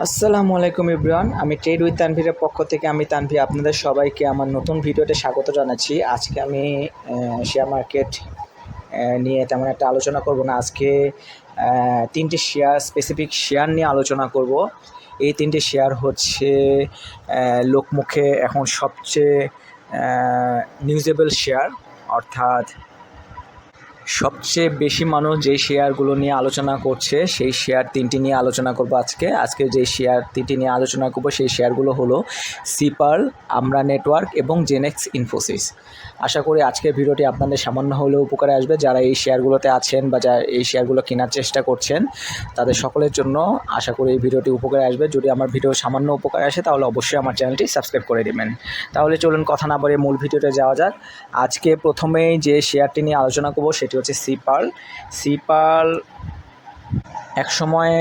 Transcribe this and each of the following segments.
আসসালামু আলাইকুম ইব্রান, আমি ট্রেড উইথ তানভীরের পক্ষ থেকে আমি তানভীর আপনাদের সবাইকে আমার নতুন ভিডিওতে স্বাগত জানাচ্ছি। আজকে আমি শেয়ার মার্কেট নিয়ে তেমন একটা আলোচনা করব না। আজকে তিনটি শেয়ার স্পেসিফিক শেয়ার নিয়ে আলোচনা করব। এই তিনটি শেয়ার হচ্ছে লোকমুখে এখন সবচেয়ে নিউজেবল শেয়ার অর্থাৎ সবচেয়ে বেশি মানুষ যেই শেয়ারগুলো নিয়ে আলোচনা করছে, সেই শেয়ার তিনটি নিয়ে আলোচনা করব আজকে। আজকে যে শেয়ার তিনটি নিয়ে আলোচনা করব, সেই শেয়ারগুলো হলো সিপার আমরা নেটওয়ার্ক এবং জেনেক্স ইনফোসিস আশা করি আজকের ভিডিওটি আপনাদের সামান্য হলেও উপকারে আসবে। যারা এই শেয়ারগুলোতে আছেন বা যারা এই শেয়ারগুলো কেনার চেষ্টা করছেন, তাদের সকলের জন্য আশা করি এই ভিডিওটি উপকারে আসবে। যদি আমার ভিডিও সামান্য উপকারে আসে, তাহলে অবশ্যই আমার চ্যানেলটি সাবস্ক্রাইব করে দেবেন। তাহলে চলুন কথা না বলে মূল ভিডিওতে যাওয়া যাক। আজকে প্রথমেই যে শেয়ারটি নিয়ে আলোচনা করব, সেটি হচ্ছে সিপাল সিপাল এক সময়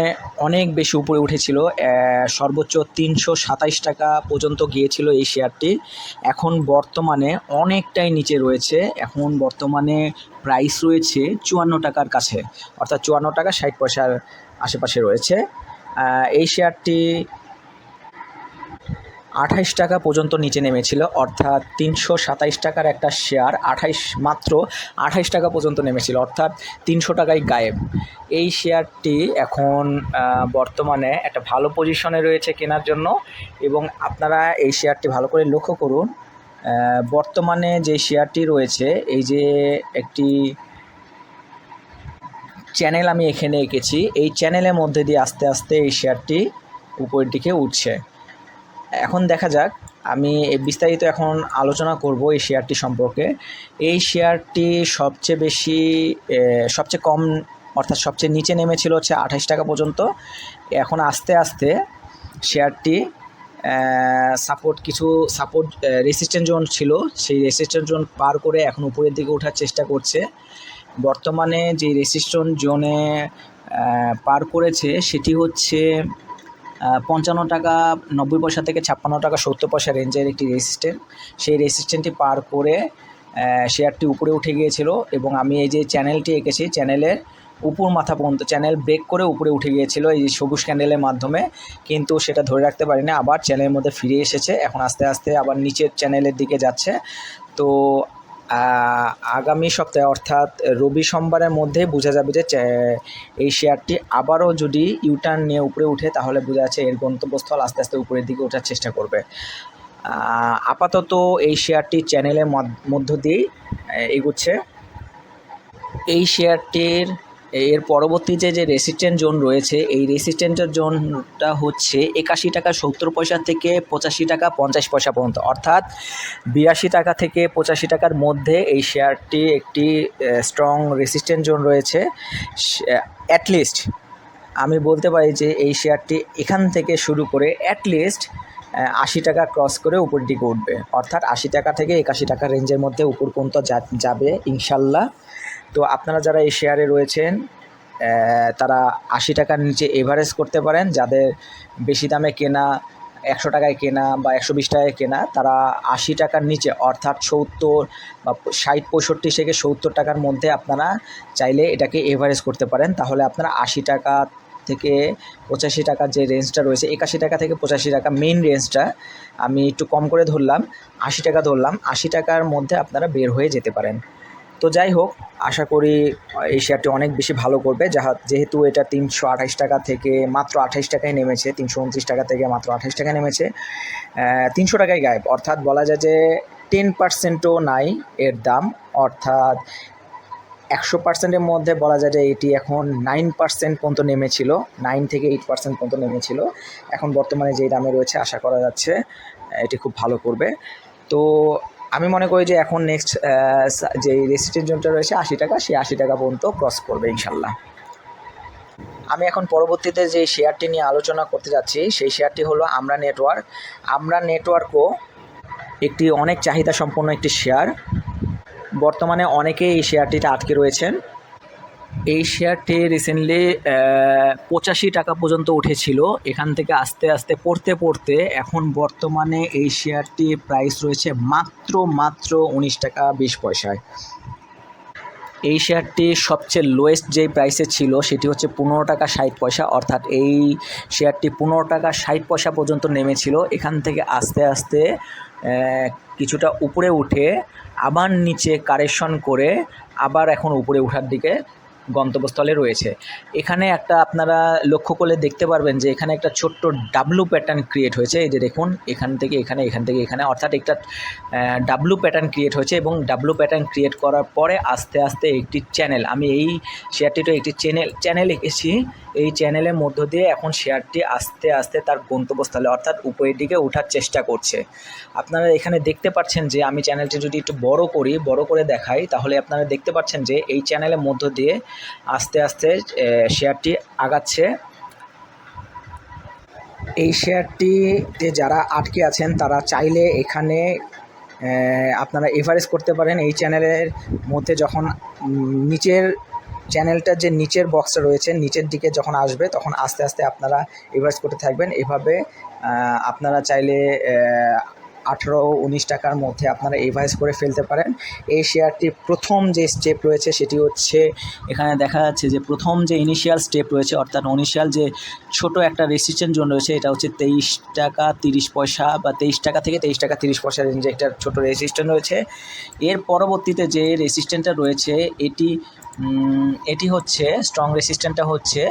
অনেক বেশি উপরে উঠেছিল সর্বোচ্চ তিনশো সাতাইশ টাকা পর্যন্ত গিয়েছিল এই শেয়ারটি। এখন বর্তমানে অনেকটাই নিচে রয়েছে, এখন বর্তমানে প্রাইস রয়েছে চুয়ান্ন টাকার কাছে, অর্থাৎ চুয়ান্ন টাকা ষাট পয়সার আশেপাশে রয়েছে। এই শেয়ারটি আঠাইশ টাকা পর্যন্ত নিচে নেমেছিল, অর্থাৎ তিনশো সাতাইশ টাকার একটা শেয়ার আঠাইশ, মাত্র আঠাইশ টাকা পর্যন্ত নেমেছিল, অর্থাৎ তিনশো টাকায় গায়েব। এই শেয়ারটি এখন বর্তমানে একটা ভালো পজিশনে রয়েছে কেনার জন্য এবং আপনারা এই শেয়ারটি ভালো করে লক্ষ্য করুন বর্তমানে যে শেয়ারটি রয়েছে, এই যে একটি চ্যানেল আমি এখানে এঁকেছি, এই চ্যানেলের মধ্যে দিয়ে আস্তে আস্তে এই শেয়ারটি উপরের দিকে উঠছে। এখন দেখা যাক। আমি বিস্তারিত এখন আলোচনা করব এই শেয়ারটি সম্পর্কে। এই শেয়ারটি সবচেয়ে বেশি সবচেয়ে কম, অর্থাৎ সবচেয়ে নিচে নেমেছিল হচ্ছে আঠাশ টাকা পর্যন্ত। এখন আস্তে আস্তে শেয়ারটি সাপোর্ট কিছু সাপোর্ট রেসিস্ট্যান্ট জোন ছিল। সেই রেসিস্ট্যান্ট জোন পার করে এখন উপরের দিকে ওঠার চেষ্টা করছে। বর্তমানে যে রেসিস্ট্যান্ট জোনে পার করেছে সেটি হচ্ছে পঞ্চান্ন টাকা, নব্বই পয়সা থেকে ছাপ্পান্ন টাকা সত্তর পয়সা রেঞ্জের একটি রেসিস্ট্যান্ট সেই রেসিস্ট্যান্টটি পার করে শেয়ারটি উপরে উঠে গিয়েছিল এবং আমি এই যে চ্যানেলটি এঁকেছি চ্যানেলের উপর মাথা পর্যন্ত চ্যানেল ব্রেক করে উপরে উঠে গিয়েছিল এই সবুজ ক্যান্ডেলের মাধ্যমে। কিন্তু সেটা ধরে রাখতে পারিনি, আবার চ্যানেলের মধ্যে ফিরে এসেছে, এখন আস্তে আস্তে আবার নিচের চ্যানেলের দিকে যাচ্ছে। তো আগামী সপ্তাহে, অর্থাৎ রবি সোমবারের মধ্যে বোঝা যাবে যে এই শেয়ারটি আবারও যদি ইউটার্ন নিয়ে উপরে উঠে, তাহলে বোঝা যাচ্ছে এর গন্তব্যস্থল আস্তে আস্তে উপরের দিকে ওঠার চেষ্টা করবে। আপাতত এই শেয়ারটি চ্যানেলের মধ্য- দিয়েই এগুচ্ছে। এই শেয়ারটির এর পরবর্তী যে রেসিস্ট্যান্ট জোন রয়েছে, এই রেসিস্ট্যান্টের জোনটা হচ্ছে একাশি টাকা সত্তর পয়সা থেকে পঁচাশি টাকা পঞ্চাশ পয়সা পর্যন্ত। অর্থাৎ বিরাশি টাকা থেকে পঁচাশি টাকার মধ্যে এই শেয়ারটি একটি স্ট্রং রেসিস্ট্যান্ট জোন রয়েছে। অ্যাটলিস্ট আমি বলতে পারি যে এই শেয়ারটি এখান থেকে শুরু করে অ্যাটলিস্ট আশি টাকা ক্রস করে উপর দিকে উঠবে। অর্থাৎ আশি টাকা থেকে একাশি টাকা রেঞ্জের মধ্যে উপর পর্যন্ত যাবে ইনশাল্লাহ তো আপনারা যারা এই শেয়ারে রয়েছেন তারা আশি টাকার নিচে এভারেজ করতে পারেন। যাদের বেশি দামে কেনা, একশো টাকায় কেনা বা একশো বিশ টাকায় কেনা, তারা আশি টাকার নিচে, অর্থাৎ সত্তর বা ষাট, পঁয়ষট্টি থেকে সত্তর টাকার মধ্যে আপনারা চাইলে এটাকে এভারেজ করতে পারেন। তাহলে আপনারা আশি টাকা থেকে পঁচাশি টাকার যে রেঞ্জটা রয়েছে, একাশি টাকা থেকে পঁচাশি টাকা মেন রেঞ্জটা আমি একটু কম করে ধরলাম, আশি টাকা ধরলাম, আশি টাকার মধ্যে আপনারা বের হয়ে যেতে পারেন। তো যাই হোক, আশা করি এই শেয়ারটি অনেক বেশি ভালো করবে। যাহা যেহেতু এটা তিনশো আঠাশ টাকা থেকে মাত্র আঠাশ টাকায় নেমেছে, তিনশো উনত্রিশ টাকা থেকে মাত্র আঠাশ টাকায় নেমেছে তিনশো টাকায় গায়েব। অর্থাৎ বলা যায় যে টেন পার্সেন্টও নাই এর দাম। অর্থাৎ একশো পার্সেন্টের মধ্যে বলা যায় যে এটি এখন নাইন পার্সেন্ট পর্যন্ত নেমেছিল নাইন থেকে এইট পার্সেন্ট পর্যন্ত নেমেছিল। এখন বর্তমানে যেই দামে রয়েছে, আশা করা যাচ্ছে এটি খুব ভালো করবে। তো আমি মনে করি যে এখন নেক্সট যে রেসিডেন্ট জোনটা রয়েছে আশি টাকা সেই আশি টাকা পর্যন্ত ক্রস করবে ইনশাল্লাহ। আমি এখন পরবর্তীতে যে শেয়ারটি নিয়ে আলোচনা করতে যাচ্ছি, সেই শেয়ারটি হলো আমরা নেটওয়ার্ক আমরা নেটওয়ার্কও একটি অনেক চাহিদা সম্পন্ন একটি শেয়ার বর্তমানে অনেকেই এই শেয়ারটিতে আটকে রয়েছেন। এই শেয়ারটি রিসেন্টলি পঁচাশি টাকা পর্যন্ত উঠেছিল। এখান থেকে আস্তে আস্তে, পড়তে পড়তে এখন বর্তমানে এই শেয়ারটি প্রাইস রয়েছে মাত্র মাত্র উনিশ টাকা বিশ পয়সায়। এই শেয়ারটি সবচেয়ে লোয়েস্ট যেই প্রাইসে ছিল, সেটি হচ্ছে পনেরো টাকা ষাট পয়সা। অর্থাৎ এই শেয়ারটি পনেরো টাকা ষাট পয়সা পর্যন্ত নেমেছিল। এখান থেকে আস্তে আস্তে কিছুটা উপরে উঠে আবার নিচে কারেকশন করে আবার এখন উপরে ওঠার দিকে গন্তব্যস্থলে রয়েছে। এখানে একটা আপনারা লক্ষ্য করলে দেখতে পারবেন যে এখানে একটা ছোট্ট ডাব্লু প্যাটার্ন ক্রিয়েট হয়েছে। এই যে দেখুন, এখান থেকে এখানে, এখান থেকে এখানে, অর্থাৎ একটা ডাব্লু প্যাটার্ন ক্রিয়েট হয়েছে এবং ডাব্লু প্যাটার্ন ক্রিয়েট করার পরে আস্তে আস্তে একটি চ্যানেল আমি এই শেয়ারটিতে একটি চ্যানেল চ্যানেল এঁকেছি। এই চ্যানেলের মধ্য দিয়ে এখন শেয়ারটি আস্তে আস্তে তার গন্তব্যস্থলে, অর্থাৎ উপরের দিকে ওঠার চেষ্টা করছে। আপনারা এখানে দেখতে পাচ্ছেন যে আমি চ্যানেলটি যদি একটু বড় করি, বড় করে দেখাই, তাহলে আপনারা দেখতে পাচ্ছেন যে এই চ্যানেলের মধ্য দিয়ে আস্তে আস্তে শেয়ারটি আগাচ্ছে। এই শেয়ারটিতে যারা আটকে আছেন, তারা চাইলে এখানে আপনারা এভারেজ করতে পারেন। এই চ্যানেলের মধ্যে যখন নিচের চ্যানেলটার যে নিচের বক্সটা রয়েছে, নিচের দিকে যখন আসবে, তখন আস্তে আস্তে আপনারা এভারেজ করতে থাকবেন। এভাবে আপনারা চাইলে আঠেরো উনিশ টাকার মধ্যে আপনারা এভারেজ করে ফেলতে পারেন। এই শেয়ারটির প্রথম যে স্টেপ রয়েছে সেটি হচ্ছে, এখানে দেখা যাচ্ছে যে প্রথম যে ইনিশিয়াল স্টেপ রয়েছে, অর্থাৎ ইনিশিয়াল যে ছোট একটা রেসিস্ট্যান্ট জোন রয়েছে, এটা হচ্ছে তেইশ টাকা তিরিশ পয়সা বা তেইশ টাকা থেকে তেইশ টাকা তিরিশ পয়সা রেঞ্জে একটা ছোট রেসিস্ট্যান্ট রয়েছে। এর পরবর্তীতে যে রেসিস্ট্যান্টটা রয়েছে, এটি এটি হচ্ছে স্ট্রং রেসিস্ট্যান্টটা হচ্ছে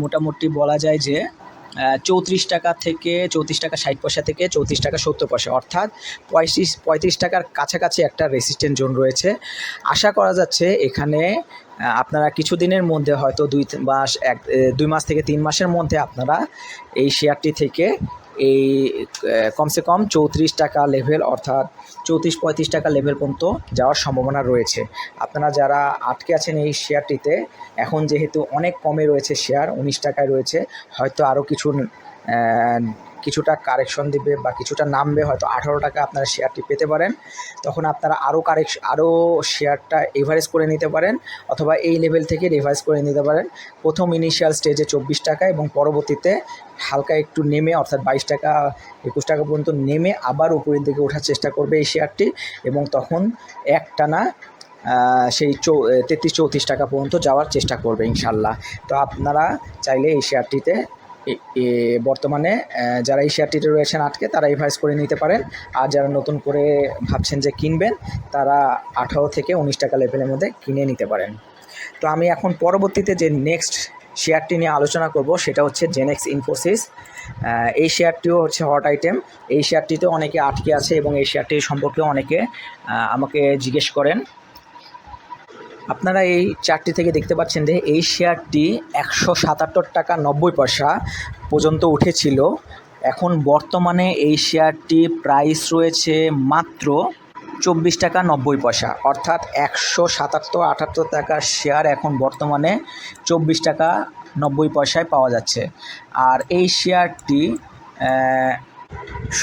মোটামুটি বলা যায় যে চৌত্রিশ টাকা থেকে, চৌত্রিশ টাকা ষাট পয়সা থেকে চৌত্রিশ টাকা সত্তর পয়সা। অর্থাৎ পঁয়ত্রিশ পঁয়ত্রিশ টাকার কাছাকাছি একটা রেসিস্ট্যান্ট জোন রয়েছে। আশা করা যাচ্ছে এখানে আপনারা কিছু দিনের মধ্যে হয়তো দুই মাস এক দুই মাস থেকে তিন মাসের মধ্যে আপনারা এই শেয়ারটি থেকে এই কমসে কম চৌত্রিশ টাকা লেভেল অর্থাৎ চৌত্রিশ, পঁয়ত্রিশ টাকা লেভেল পর্যন্ত যাওয়ার সম্ভাবনা রয়েছে। আপনারা যারা আটকে আছেন এই শেয়ারটিতে এখন যেহেতু অনেক কমে রয়েছে শেয়ার উনিশ টাকায় রয়েছে, হয়তো আরও কিছু কিছুটা কারেকশন দিবে বা কিছুটা নামবে, হয়তো আঠারো টাকা আপনারা শেয়ারটি পেতে পারেন। তখন আপনারা আরও কারেকশ আরও শেয়ারটা এভারেজ করে নিতে পারেন অথবা এই লেভেল থেকে রিভাইজ করে নিতে পারেন। প্রথম ইনিশিয়াল স্টেজে চব্বিশ টাকা এবং পরবর্তীতে হালকা একটু নেমে, অর্থাৎ বাইশ টাকা, একুশ টাকা পর্যন্ত নেমে আবার উপরের দিকে ওঠার চেষ্টা করবে এই শেয়ারটি এবং তখন একটানা সেই চৌ তেত্রিশ চৌত্রিশ টাকা পর্যন্ত যাওয়ার চেষ্টা করবে ইনশাল্লাহ। তো আপনারা চাইলে এই শেয়ারটিতে বর্তমানে যারা এই শেয়ারটিতে রয়েছেন আটকে, তারা এভারেজ করে নিতে পারেন। আর যারা নতুন করে ভাবছেন যে কিনবেন, তারা আঠারো থেকে উনিশ টাকা লেভেলের মধ্যে কিনে নিতে পারেন। তো আমি এখন পরবর্তীতে যে নেক্সট শেয়ারটি নিয়ে আলোচনা করব, সেটা হচ্ছে জেনেক্স ইনফোসিস এই শেয়ারটিও হচ্ছে হট আইটেম এই শেয়ারটিতে অনেকে আটকে আছে এবং এই শেয়ারটি সম্পর্কে অনেকে আমাকে জিজ্ঞেস করেন। আপনারা এই চারটি থেকে দেখতে পাচ্ছেন যে এই শেয়ারটি একশো সাতাত্তর টাকা নব্বই পয়সা পর্যন্ত উঠেছিল। এখন বর্তমানে এই শেয়ারটি প্রাইস রয়েছে মাত্র চব্বিশ টাকা নব্বই পয়সা। অর্থাৎ একশো সাতাত্তর আটাত্তর টাকার শেয়ার এখন বর্তমানে চব্বিশ টাকা নব্বই পয়সায় পাওয়া যাচ্ছে। আর এই শেয়ারটি আহ,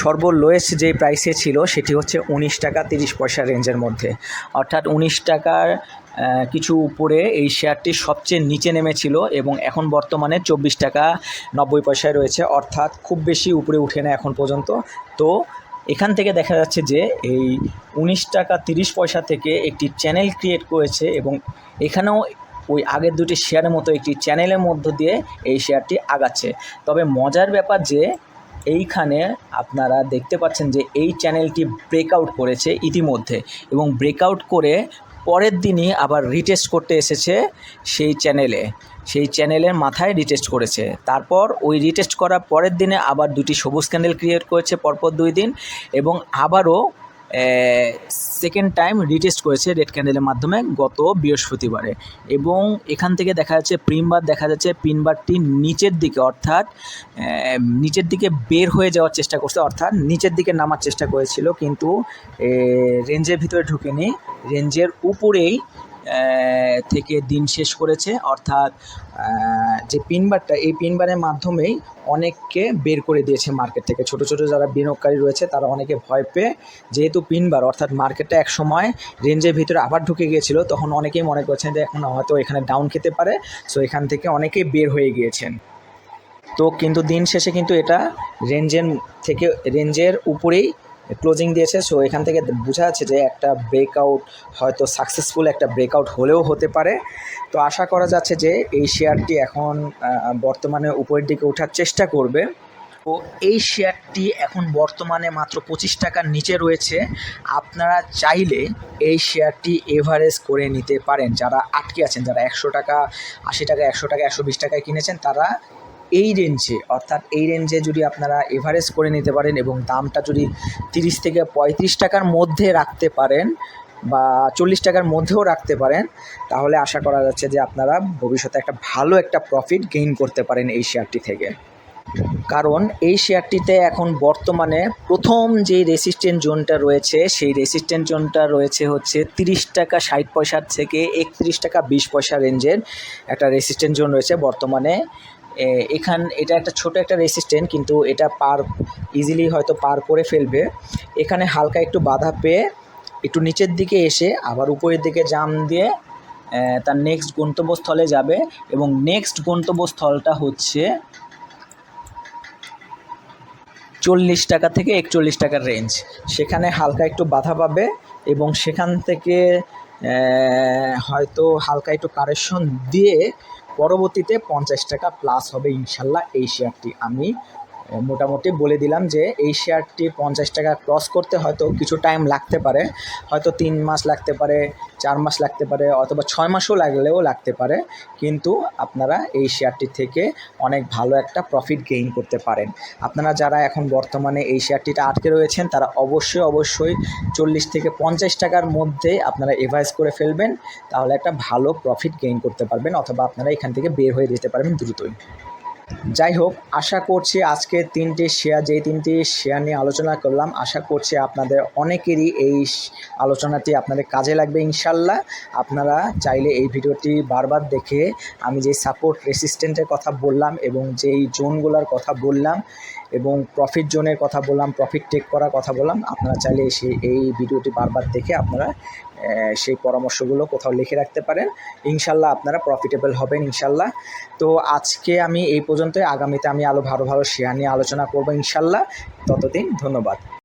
সর্বলোয়েস্ট যে প্রাইসে ছিল সেটি হচ্ছে উনিশ টাকা তিরিশ পয়সা রেঞ্জের মধ্যে। অর্থাৎ উনিশ টাকার কিছু উপরে এই শেয়ারটি সবচেয়ে নিচে নেমেছিল এবং এখন বর্তমানে চব্বিশ টাকা নব্বই পয়সায় রয়েছে। অর্থাৎ খুব বেশি উপরে উঠে না এখন পর্যন্ত। তো এখান থেকে দেখা যাচ্ছে যে এই উনিশ টাকা তিরিশ পয়সা থেকে একটি চ্যানেল ক্রিয়েট করেছে এবং এখানেও ওই আগের দুটি শেয়ারের মতো একটি চ্যানেলের মধ্য দিয়ে এই শেয়ারটি আগাচ্ছে। তবে মজার ব্যাপার যে এইখানে আপনারা দেখতে পাচ্ছেন যে এই চ্যানেলটি ব্রেকআউট করেছে ইতিমধ্যে এবং ব্রেকআউট করে পরের দিনই আবার রিটেস্ট করতে এসেছে সেই চ্যানেলে সেই চ্যানেলের মাথায় রিটেস্ট করেছে। তারপর ওই রিটেস্ট করার পরের দিনে আবার দুটি সবুজ ক্যান্ডেল ক্রিয়েট করেছে পরপর দুই দিন এবং আবারও সেকেন্ড টাইম রিটেস্ট করেছে রেড ক্যান্ডেলের মাধ্যমে গত বৃহস্পতিবারে। এবং এখান থেকে দেখা যাচ্ছে প্রিমবার দেখা যাচ্ছে পিনবারটি নিচের দিকে অর্থাৎ নিচের দিকে বের হয়ে যাওয়ার চেষ্টা করছে, অর্থাৎ নিচের দিকে নামার চেষ্টা করেছিল, কিন্তু রেঞ্জের ভিতরে ঢুকেনি। রেঞ্জের উপরেই থেকে দিন শেষ করেছে। অর্থাৎ যে পিনবারটা এই পিনবারের মাধ্যমেই অনেককে বের করে দিয়েছে মার্কেট থেকে। ছোট ছোট যারা বিনিয়োগকারী রয়েছে, তারা অনেকে ভয় পেয়ে যেহেতু পিনবার অর্থাৎ মার্কেটটা এক সময় রেঞ্জের ভিতরে আবার ঢুকে গিয়েছিল, তখন অনেকেই মনে করছেন যে এখন হয়তো এখানে ডাউন খেতে পারে সো এখান থেকে অনেকেই বের হয়ে গিয়েছেন। তো কিন্তু দিন শেষে কিন্তু এটা রেঞ্জের থেকে রেঞ্জের উপরেই ক্লোজিং দিয়েছে সো এখান থেকে বোঝা যাচ্ছে যে একটা ব্রেকআউট হয়তো সাকসেসফুল একটা ব্রেকআউট হলেও হতে পারে। তো আশা করা যাচ্ছে যে এই শেয়ারটি এখন বর্তমানে উপরের দিকে ওঠার চেষ্টা করবে। তো এই শেয়ারটি এখন বর্তমানে মাত্র পঁচিশ টাকার নিচে রয়েছে। আপনারা চাইলে এই শেয়ারটি এভারেজ করে নিতে পারেন। যারা আটকে আছেন, যারা একশো টাকা, আশি টাকা, একশো টাকা, একশো বিশ টাকায় কিনেছেন, তারা এই রেঞ্জে অর্থাৎ এই রেঞ্জে যদি আপনারা এভারেজ করে নিতে পারেন এবং দামটা যদি তিরিশ থেকে পঁয়ত্রিশ টাকার মধ্যে রাখতে পারেন বা চল্লিশ টাকার মধ্যেও রাখতে পারেন, তাহলে আশা করা যাচ্ছে যে আপনারা ভবিষ্যতে একটা ভালো একটা প্রফিট গেইন করতে পারেন এই শেয়ারটি থেকে। কারণ এই শেয়ারটিতে এখন বর্তমানে প্রথম যে রেসিস্ট্যান্ট জোনটা রয়েছে, সেই রেসিস্ট্যান্ট জোনটা রয়েছে হচ্ছে তিরিশ টাকা ষাট পয়সার থেকে একত্রিশ টাকা বিশ পয়সা রেঞ্জের একটা রেসিস্ট্যান্ট জোন রয়েছে বর্তমানে। এখান, এটা একটা ছোট একটা রেসিস্ট্যান্ট কিন্তু এটা পার ইজিলি হয়তো পার করে ফেলবে। এখানে হালকা একটু বাধা পেয়ে একটু নিচের দিকে এসে আবার উপরের দিকে জাম দিয়ে তার নেক্সট গন্তব্যস্থলে যাবে এবং নেক্সট গন্তব্যস্থলটা হচ্ছে চল্লিশ টাকা থেকে একচল্লিশ টাকার রেঞ্জ সেখানে হালকা একটু বাধা পাবে এবং সেখান থেকে হয়তো হালকা একটু কারেকশন দিয়ে পরবর্তীতে পঞ্চাশ টাকা প্লাস হবে ইনশাল্লাহ এই শেয়ারটি আমি মোটামুটি বলে দিলাম যে এই শেয়ারটি পঞ্চাশ টাকা ক্রস করতে হয়তো কিছু টাইম লাগতে পারে। হয়তো তিন মাস লাগতে পারে, চার মাস লাগতে পারে, অথবা ছয় মাসও লাগলেও লাগতে পারে। কিন্তু আপনারা এই শেয়ারটি থেকে অনেক ভালো একটা প্রফিট গেইন করতে পারেন। আপনারা যারা এখন বর্তমানে এই শেয়ারটিতে আটকে রয়েছেন, তারা অবশ্যই অবশ্যই চল্লিশ থেকে পঞ্চাশ টাকার মধ্যে আপনারা এভাইস করে ফেলবেন। তাহলে একটা ভালো প্রফিট গেইন করতে পারবেন, অথবা আপনারা এখান থেকে বের হয়ে যেতে পারবেন দ্রুতই। যাই হোক, আশা করছি আজকে তিনটি শেয়ার যেই তিনটি শেয়ার নিয়ে আলোচনা করলাম, আশা করছি আপনাদের অনেকেরই এই আলোচনাটি আপনাদের কাজে লাগবে ইনশাল্লাহ। আপনারা চাইলে এই ভিডিওটি বারবার দেখে আমি যে সাপোর্ট রেসিস্ট্যান্টের কথা বললাম এবং যেই জোনগুলোর কথা বললাম এবং প্রফিট জোনের কথা বললাম প্রফিট টেক করার কথা বললাম। আপনারা চাইলে সেই এই ভিডিওটি বারবার দেখে আপনারা সেই পরামর্শগুলো কোথাও লিখে রাখতে পারেন। ইনশাল্লাহ আপনারা প্রফিটেবল হবেন, ইনশাল্লাহ। তো আজকে আমি এই পর্যন্তই। আগামীতে আমি আরও ভালো ভালো শেয়ার নিয়ে আলোচনা করব, ইনশাল্লাহ। ততদিন ধন্যবাদ।